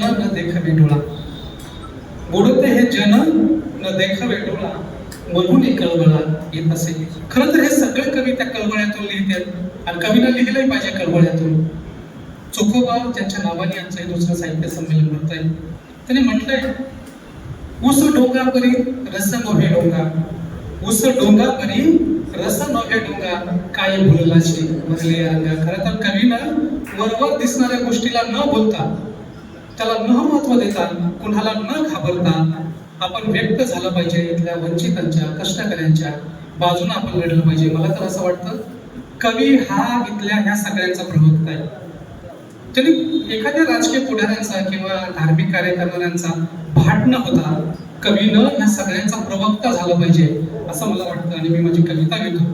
जन न देखवे डोळा बुडते हे जन न देखवे डोळा म्हणून कळवळा येत असे. खरं तर हे सगळे कवी त्या कळवळ्यातून लिहितात आणि कवीनं लिहिलंय पाहिजे कळवळ्यातून. चोखोबा ज्यांच्या नावाने आमचं हे दुसरं साहित्य संमेलन भरत आहे त्याने म्हटलंय ऊस डोंगा परी रस नव्हे डोंगा. ऊस डोंगा परी रस नव्हे डोंगा. काय भुललाशी भरले अंगा. खरं तर कवीनं वरवर दिसणाऱ्या गोष्टीला न बोलता त्याला न महत्त्व देता कुणाला न घाबरता आपण व्यक्त झालं पाहिजे इथल्या वंचितांच्या कष्टकऱ्यांच्या बाजूने आपण लढलं पाहिजे. मला तर असं वाटतं कवी हा इथल्या ह्या सगळ्यांचा प्रवक्ता आहे. त्यांनी एखाद्या राजकीय पुढाऱ्यांचा किंवा धार्मिक कार्य करणाऱ्यांचा भाट न होता कवीनं ह्या सगळ्यांचा प्रवक्ता झाला पाहिजे असं मला वाटतं आणि मी माझी कविता घेतो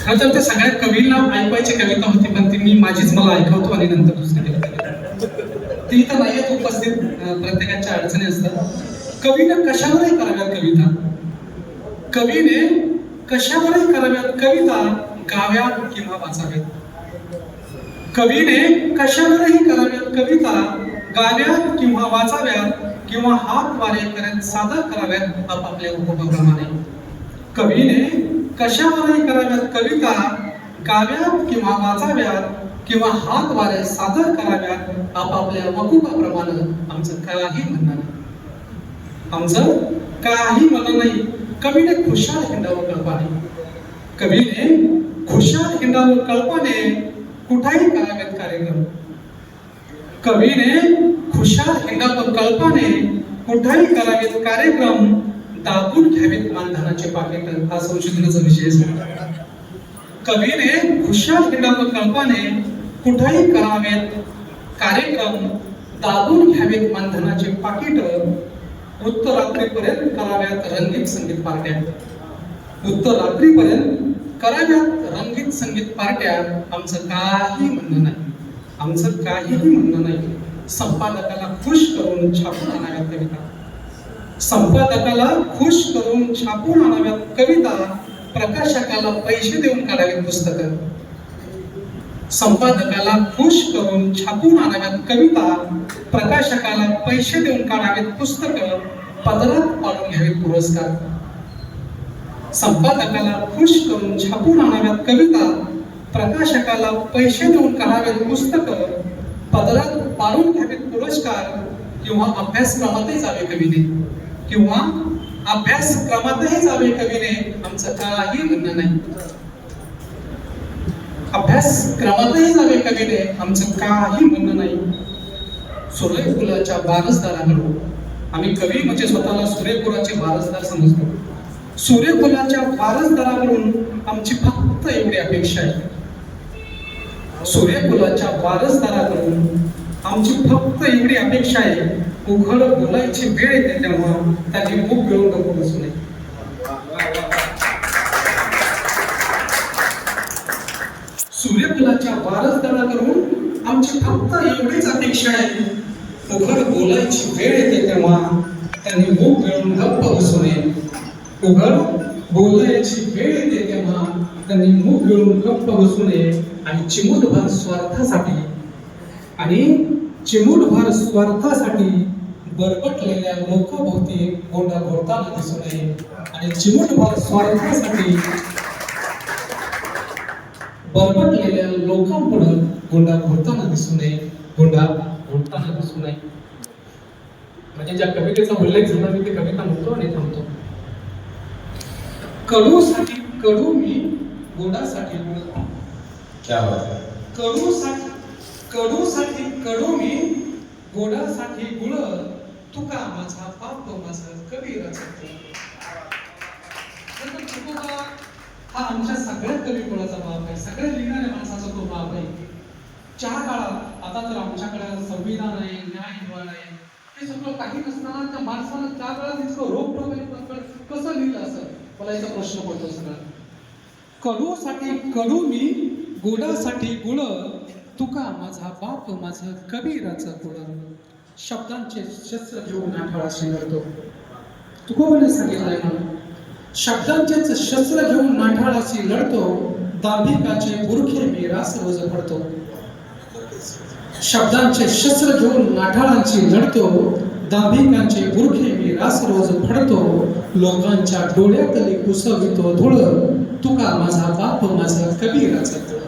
खरं तर त्या सगळ्या कवींना ऐकवायची कविता होती पण मी माझीच मला ऐकवतो आणि नंतर दुसरी ते इथं नाही उपस्थित प्रत्येकाच्या अडचणी असतात. कवीनं कशावरही कराव्यात कविता. कवीने कशावरही कराव्यात कविता गाव्यात किंवा वाचाव्यात. कवीने कशावरही कराव्यात कविता गाव्यात किंवा वाचाव्यात किंवा हात वारे करत सादर कराव्यात आपापल्या उपक्रमाने. कवीने कशावरही कराव्यात कविता काव्यात किंवा वाचाव्यात किंवा हात वारे सादर कराव्यात आपापल्या वकुपाप्रमाणे आमचं काही म्हणणं नाही. आमचं काही म्हणणं नाही. कवीने खुशाल हिंडावं कल्पाने. कवीने खुशाल हिंडावं कल्पाने कुठाही कराव्यात कार्यक्रम. कवीने खुशाल हिंडावं कल्पाने कुठाही करावेत कार्यक्रम दाबून घ्यावेत मानधनाचे पाकिट. हा संशोधनाचा विषय आहे. कवीने खुशाल हिंडावं कल्पाने कुठेही करावेत कार्यक्रम दाबून घ्यावेत मानधनाचे पाकिट उत्तर रात्रीपर्यंत कराव्यात रंगीत संगीत पार्ट्या. उत्तर रात्रीपर्यंत कराव्यात रंगीत संगीत पार्ट्या आमचं काही म्हणणं नाही. आमचं काहीही म्हणणं नाही. संपादकाला खुश करून छापून आणाव्यात कविता. संपादकाला खुश करून छापून आणाव्यात कविता प्रकाशकाला पैसे देऊन काढावीत पुस्तकं. संपादकाला खुश करून छापून आणाव्यात कविता प्रकाशकाला पैसे देऊन काढावेत पुस्तक पदरात पाडून घ्यावेत पुरस्कार. संपादकाला खुश करून छापून आणाव्यात कविता प्रकाशकाला पैसे देऊन काढावेत पुस्तक पदरात पाडून घ्यावेत पुरस्कार किंवा अभ्यासक्रमातही जावे कवीने. किंवा अभ्यासक्रमातही जावे कवीने आमचं काही म्हणणं नाही. अभ्यासक्रमातही जावे कवीने आमचं काही म्हणणं नाही. सूर्यफुलाच्या बारसदाराकडून आम्ही कवी म्हणजे स्वतःला सूर्यकुलाचे बारसदार समजतो. सूर्यकुलाच्या बारसदाराकडून आमची फक्त एवढी अपेक्षा आहे. सूर्यकुलाच्या बारसदाराकडून आमची फक्त एवढी अपेक्षा आहे उघड बोलायची वेळ येते तेव्हा त्यांनी मुख गिळून गप्प बसू नये. सूर्यकुलाच्या करून आमची फक्त एवढीच अपेक्षा आहे. उघड बोलायची वेळ येते तेव्हा त्यांनी मुख मिळून गप्प बसू नये. उघड बोलायची वेळ येते तेव्हा त्यांनी मूग मिळून गप्प बसू नये आणि चिमूटभर स्वार्थासाठी आणि चिमूटभर स्वार्थासाठी बरबटलेल्या लोकभोवती गोंडा घोरताना दिसू नये आणि चिमूटभर स्वार्थासाठी बरबटलेल्या लोकांपुढे गोंडा घोरताना दिसू नये गोंडा घोरताना दिसू नये. म्हणजे ज्या कवितेचा उल्लेख झाला मी ते कविता म्हणतो आणि थांबतो. कडूसाठी कडू मी गोडासाठी है. कडूसाठी कडूसाठी कडू मी गोडासाठी गुळ तुका माझा पाप माझा कबीराचा तर तुकोबा हा आमच्या सगळ्या कवी कुळाचा बाप आहे. सगळ्या लिहिणाऱ्या माणसाचा तो बाप आहे. चहा काळात आता तर आमच्याकडे संविधान आहे न्याय आहे. हे सगळं काही नसताना त्या माणसानं त्या काळात इतकं रोखटोक आणि कसं लिहिलं असं? मला याचा प्रश्न पडतो सगळा कडूसाठी कडू मी गोडासाठी गुळ तुका माझा बाप माझं कबीराचं कुळ शब्दांचे शस्त्र घेऊन आठवडा शिंगरतो तुकोबाने सांगितलंय म्हणून? शब्दांचेच शस्त्र घेऊन नाठाळाशी लढतो दांभिकाचे बुरखे मी रास रोज पडतो. शब्दांचे शस्त्र घेऊन नाठाळांची लढतो दांभिकांचे बुरखे मी रास रोज फडतो लोकांच्या डोळ्यातली कुसवितो धुळ तुका माझा बाप माझा कबीराचा कुळ.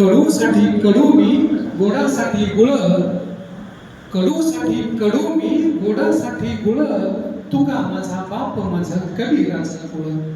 कडूसाठी कडू मी गोडासाठी गुळ. कडूसाठी कडू मी गोडासाठी गुळ. तुका माझा बाप माझा कबीराचा कुळ